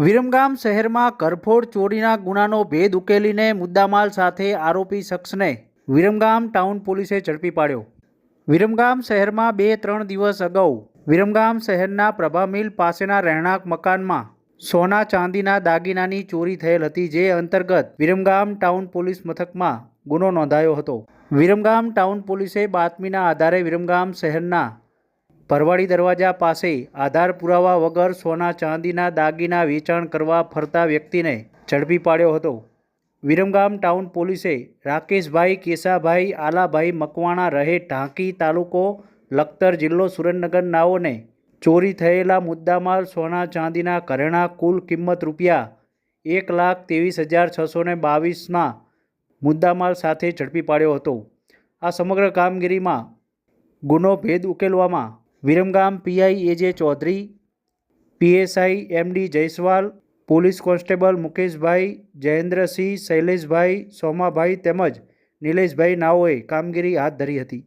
વિરમગામ શહેરમાં કરફોડ ચોરીના ગુનાનો ભેદ ઉકેલીને મુદ્દામાલ સાથે આરોપી શખ્સને વિરમગામ ટાઉન પોલીસે ઝડપી પાડ્યો. વિરમગામ શહેરમાં બે ત્રણ દિવસ અગાઉ વિરમગામ શહેરના પ્રભા મિલ પાસેના રહેણાંક મકાનમાં સોના ચાંદીના દાગીનાની ચોરી થયેલ હતી જે અંતર્ગત વિરમગામ ટાઉન પોલીસ મથકમાં ગુનો નોંધાયો હતો. વિરમગામ ટાઉન પોલીસે બાતમીના આધારે વિરમગામ શહેરના પરવાડી દરવાજા પાસે આધાર પુરાવા વગર સોના ચાંદીના દાગીના વેચાણ કરવા ફરતા વ્યક્તિને ઝડપી પાડ્યો હતો. વિરમગામ ટાઉન પોલીસે રાકેશભાઈ, કેસાભાઈ, આલાભાઈ મકવાણા રહે ઢાંકી તાલુકો લખતર જિલ્લો સુરેન્દ્રનગર નાઓને ચોરી થયેલા મુદ્દામાલ સોના ચાંદીના ઘરેણા કુલ કિંમત રૂપિયા એક લાખ ત્રેવીસ હજાર છસો ને બાવીસના મુદ્દામાલ સાથે ઝડપી પાડ્યો હતો. આ સમગ્ર કામગીરીમાં ગુનો ભેદ ઉકેલવામાં Viramgam PI A J Chaudhary, PSI M D Jaiswal, police constable Mukeshbhai, Jayendrasinh, Shaileshbhai, Somabhai તેમજ નિલેશભાઈ નાઓએ કામગીરી હાથ ધરી હતી.